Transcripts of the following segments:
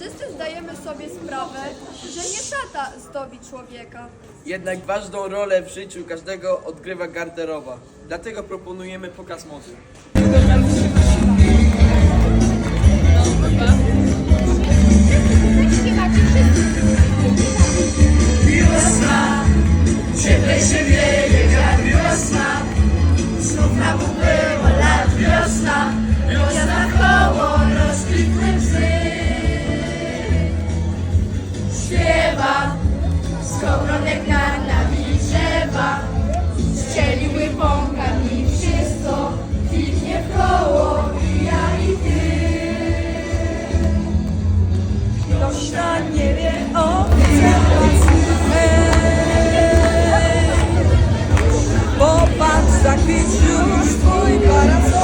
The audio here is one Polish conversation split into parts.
Wszyscy zdajemy sobie sprawę, że nie szata zdobi człowieka. Jednak ważną rolę w życiu każdego odgrywa garderoba. Dlatego proponujemy pokaz mody. Skowronek nad nami drzewa, strzeliły pąkami wszystko, kwitnie w koło, i ja i ty. Ktoś na niebie obserwacji Popatrz, zakwić już twój parasol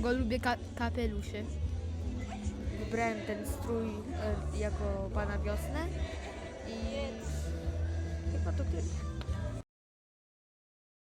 Byłam ten słuchaj, go lubię ka- kapeluszy. Wybrałem ten strój e, jako pana wiosnę i chyba to tyle.